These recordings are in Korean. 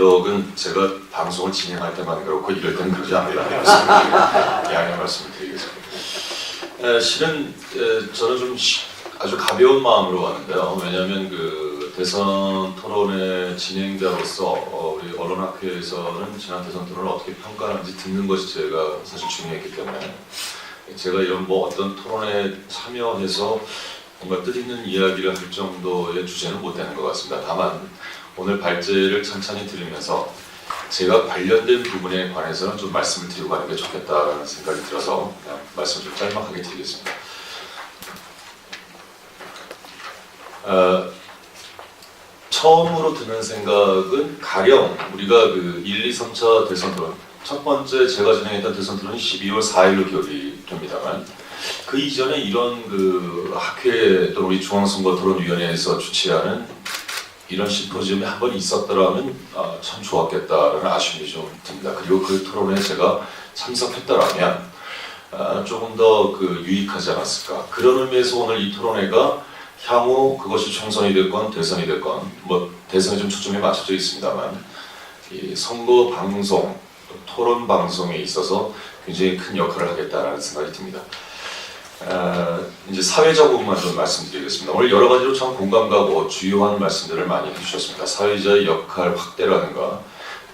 이덕은 제가 방송을 진행할 때만 그렇고 이럴 때는 그러지 않는다. 양해 말씀드리겠습니다. 에, 실은 에, 저는 좀 시- 아주 가벼운 마음으로 왔는데요. 왜냐하면 그 대선 토론의 진행자로서 어, 우리 언론학회에서는 지난 대선 토론을 어떻게 평가하는지 듣는 것이 제가 사실 중요했기 때문에 제가 이런 뭐 어떤 토론에 참여해서 뭔가 뜻있는 이야기를 할 정도의 주제는 못 되는 것 같습니다. 다만 오늘 발제를 천천히 들으면서 제가 관련된 부분에 관해서는 좀 말씀을 드리고 가는 게 좋겠다는 생각이 들어서 그냥 말씀 좀 짤막하게 드리겠습니다. 어, 처음으로 드는 생각은 가령 우리가 그 1, 2, 3차 대선 토론 첫 번째 제가 진행했던 대선 토론이 12월 4일로 기억이 됩니다만 그 이전에 이런 그 학회 또는 우리 중앙선거토론위원회에서 주최하는 이런 심포지엄이 한 번 있었더라면 아, 참 좋았겠다라는 아쉬움이 좀 듭니다. 그리고 그 토론에 제가 참석했더라면 아, 조금 더 그 유익하지 않았을까. 그런 의미에서 오늘 이 토론회가 향후 그것이 총선이 됐건 대선이 됐건 뭐 대선에 좀 초점이 맞춰져 있습니다만 이 선거 방송 또 토론 방송에 있어서 굉장히 큰 역할을 하겠다라는 생각이 듭니다. 어, 이제 사회자 부분만 좀 말씀드리겠습니다. 오늘 여러 가지로 참 공감 가고 주요한 말씀들을 많이 해주셨습니다. 사회자의 역할 확대라든가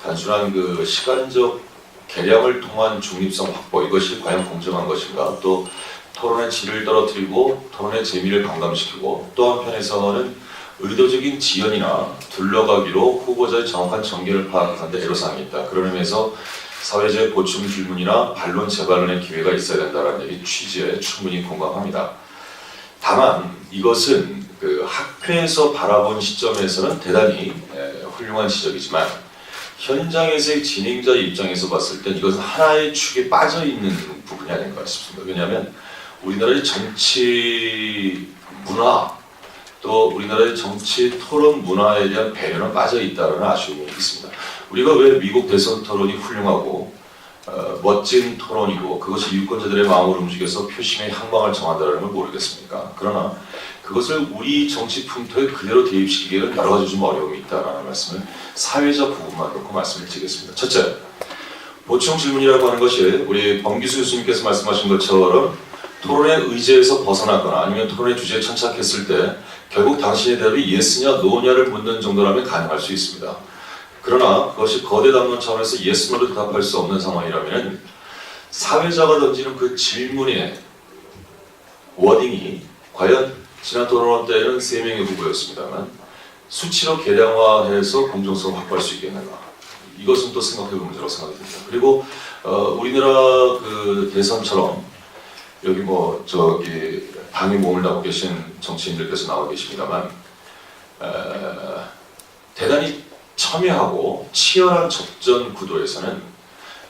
단순한 그 시간적 계량을 통한 중립성 확보 이것이 과연 공정한 것인가 또 토론의 질을 떨어뜨리고 토론의 재미를 감감시키고 또 한편에서는 의도적인 지연이나 둘러가기로 후보자의 정확한 전개를 파악하는 데 애로사항이 있다. 그런 의미에서 사회적 보충 질문이나 반론 재반론의 기회가 있어야 된다는 얘기 취지에 충분히 공감합니다. 다만 이것은 그 학회에서 바라본 시점에서는 대단히 에, 훌륭한 지적이지만 현장에서의 진행자 입장에서 봤을 땐 이것은 하나의 축에 빠져 있는 부분이 아닌가 싶습니다. 왜냐하면 우리나라의 정치 문화 또 우리나라의 정치 토론 문화에 대한 배려는 빠져 있다는 아쉬움이 있습니다. 우리가 왜 미국 대선 토론이 훌륭하고 어, 멋진 토론이고 그것이 유권자들의 마음을 움직여서 표심의 향방을 정한다는 걸 모르겠습니까? 그러나 그것을 우리 정치 풍토에 그대로 대입시키기에는 여러 가지 좀 어려움이 있다라는 말씀을 사회적 부분만 놓고 말씀을 드리겠습니다. 첫째, 보충 질문이라고 하는 것이 우리 범기수 교수님께서 말씀하신 것처럼 토론의 의제에서 벗어나거나 아니면 토론의 주제에 천착했을 때 결국 당신의 대답이 예스냐 노냐를 묻는 정도라면 가능할 수 있습니다. 그러나 그것이 거대 담론 차원에서 예스노로 대답할 수 없는 상황이라면 사회자가 던지는 그 질문의 워딩이 과연 지난 토론 때는 세 명의 후보였습니다만 수치로 계량화해서 공정성을 확보할 수 있겠는가 이것은 또 생각해볼 문제라고 생각이 듭니다. 그리고 어, 우리나라 그 대선처럼 여기 뭐 저기 당에 몸을 담고 계신 정치인들께서 나와 계십니다만 에, 대단히 첨예하고 치열한 접전 구도에서는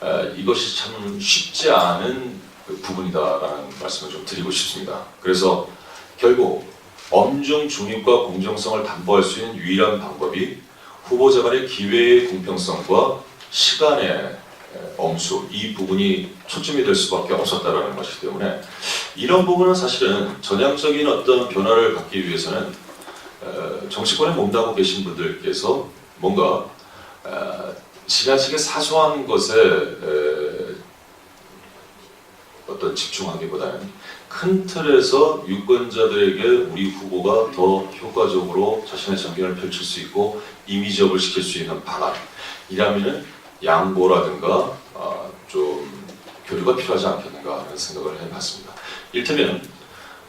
에, 이것이 참 쉽지 않은 그 부분이다라는 말씀을 좀 드리고 싶습니다. 그래서 결국 엄중 중립과 공정성을 담보할 수 있는 유일한 방법이 후보자 간의 기회의 공평성과 시간의 에, 엄수 이 부분이 초점이 될 수밖에 없었다라는 것이기 때문에 이런 부분은 사실은 전향적인 어떤 변화를 갖기 위해서는 에, 정치권에 몸담고 계신 분들께서 뭔가 에, 지나치게 사소한 것에 에, 어떤 집중하기보다는 큰 틀에서 유권자들에게 우리 후보가 더 효과적으로 자신의 정견을 펼칠 수 있고 이미지업을 시킬 수 있는 방안이라면은 양보라든가 아, 좀 교류가 필요하지 않겠는가 하는 생각을 해봤습니다. 일테면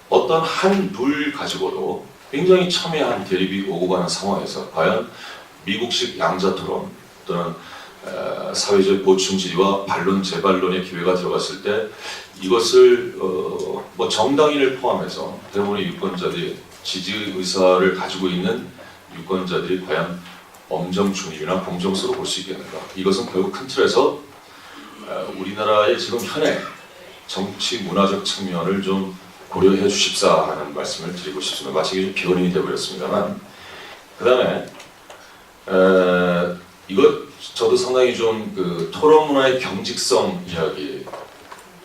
어떤 한 룰 가지고도 굉장히 첨예한 대립이 오고 가는 상황에서 과연 미국식 양자 토론 또는 에, 사회적 보충 질의와 반론 재반론의 기회가 들어갔을 때 이것을 어, 뭐 정당인을 포함해서 대부분의 유권자들이 지지 의사를 가지고 있는 유권자들이 과연 엄정 중립이나 공정성으로 볼 수 있겠는가? 이것은 결국 큰 틀에서 어, 우리나라의 지금 현행 정치 문화적 측면을 좀 고려해 주십사 하는 말씀을 드리고 싶습니다. 마치 비언이 되어버렸습니다만 그 다음에 이거 저도 상당히 좀 그 토론 문화의 경직성 이야기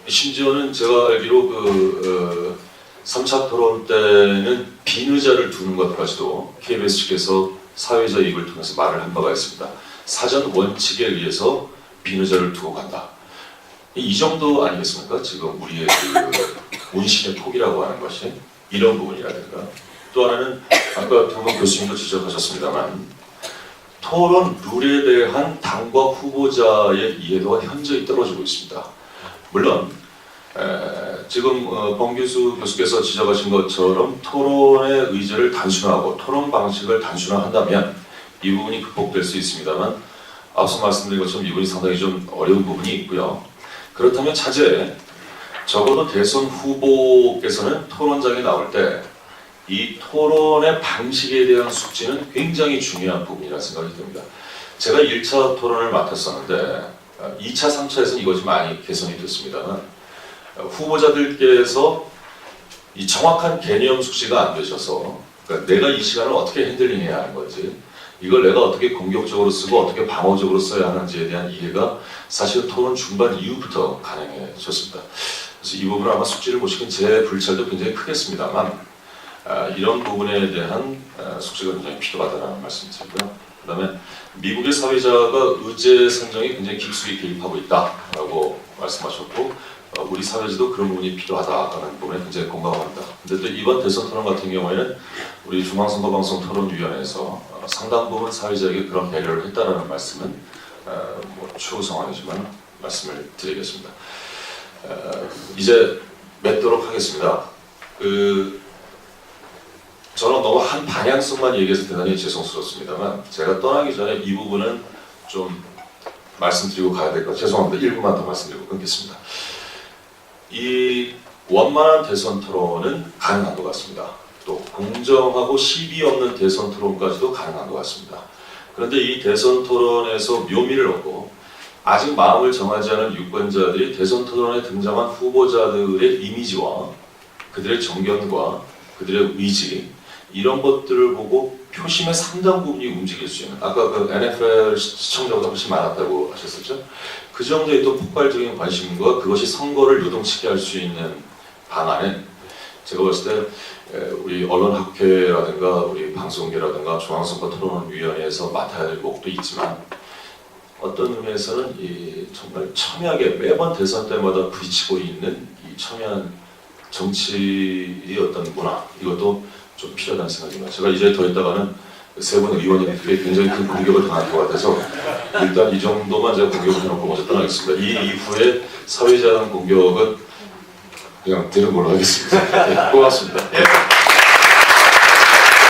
심지어는 제가 알기로 그 어, 3차 토론 때는 빈의자를 두는 것까지도 KBS 측에서 사회자 입을 통해서 말을 한 바가 있습니다. 사전 원칙에 의해서 비누자를 두고 간다. 이- 이 정도 아니겠습니까? 지금 우리의 그 운신의 폭이라고 하는 것이 이런 부분이라든가 또 하나는 아까 두분 교수님도 지적하셨습니다만 토론 룰에 대한 당과 후보자의 이해도가 현저히 떨어지고 있습니다. 물론 에, 지금 어, 범규수 교수께서 지적하신 것처럼 토론의 의제를 단순화하고 토론 방식을 단순화한다면 이 부분이 극복될 수 있습니다만 앞서 말씀드린 것처럼 이 부분이 상당히 좀 어려운 부분이 있고요. 그렇다면 차제 적어도 대선 후보께서는 토론장에 나올 때 이 토론의 방식에 대한 숙지는 굉장히 중요한 부분이라 생각이 듭니다. 제가 1차 토론을 맡았었는데 2차, 3차에서는 이것이 많이 개선이 됐습니다만 후보자들께서 이 정확한 개념 숙지가 안 되셔서 그러니까 내가 이 시간을 어떻게 핸들링해야 하는 건지 이걸 내가 어떻게 공격적으로 쓰고 어떻게 방어적으로 써야 하는지에 대한 이해가 사실 토론 중반 이후부터 가능해졌습니다. 그래서 이 부분은 아마 숙지를 보시긴 제 불찰도 굉장히 크겠습니다만 아, 이런 부분에 대한 아, 숙지가 굉장히 필요하다는 말씀드리고요. 그다음에 미국의 사회자가 의제 선정에 굉장히 깊숙이 개입하고 있다라고 말씀하셨고 어, 우리 사회에도 그런 부분이 필요하다는 부분에 굉장히 공감합니다. 근데 또 이번 대선 토론 같은 경우에는 우리 중앙선거방송 토론위원회에서 어, 상당 부분 사회자에게 그런 배려를 했다라는 말씀은 어, 뭐 추후 상황이지만 말씀을 드리겠습니다. 어, 이제 맺도록 하겠습니다. 그 저는 너무 한 방향성만 얘기해서 대단히 죄송스럽습니다만 제가 떠나기 전에 이 부분은 좀 말씀드리고 가야 될 것 같아요. 죄송합니다. 1분만 더 말씀드리고 끊겠습니다. 이 원만한 대선 토론은 가능한 것 같습니다. 또 공정하고 시비 없는 대선 토론까지도 가능한 것 같습니다. 그런데 이 대선 토론에서 묘미를 얻고 아직 마음을 정하지 않은 유권자들이 대선 토론에 등장한 후보자들의 이미지와 그들의 정견과 그들의 의지 이런 것들을 보고 표심의 상당 부분이 움직일 수 있는 아까 그 NFL 시청자보다 훨씬 많았다고 하셨었죠? 그 정도의 또 폭발적인 관심과 그것이 선거를 요동치게 할 수 있는 방안은 제가 봤을 때 에, 우리 언론학회라든가 우리 방송계라든가 중앙선거 토론위원회에서 맡아야 될 목도 있지만 어떤 의미에서는 이 정말 첨예하게 매번 대선 때마다 부딪히고 있는 이 첨예한 정치의 어떤 문화 이것도 좀 필요하다는 생각입니다. 제가 이제 더 있다가는 세분 의원님들께 굉장히 큰 공격을 당할 것 같아서 일단 이 정도만 제가 공격을 해놓고 먼저 떠나겠습니다. 이 이후에 사회자단 공격은 그냥 들은 걸로 하겠습니다. 네, 고맙습니다.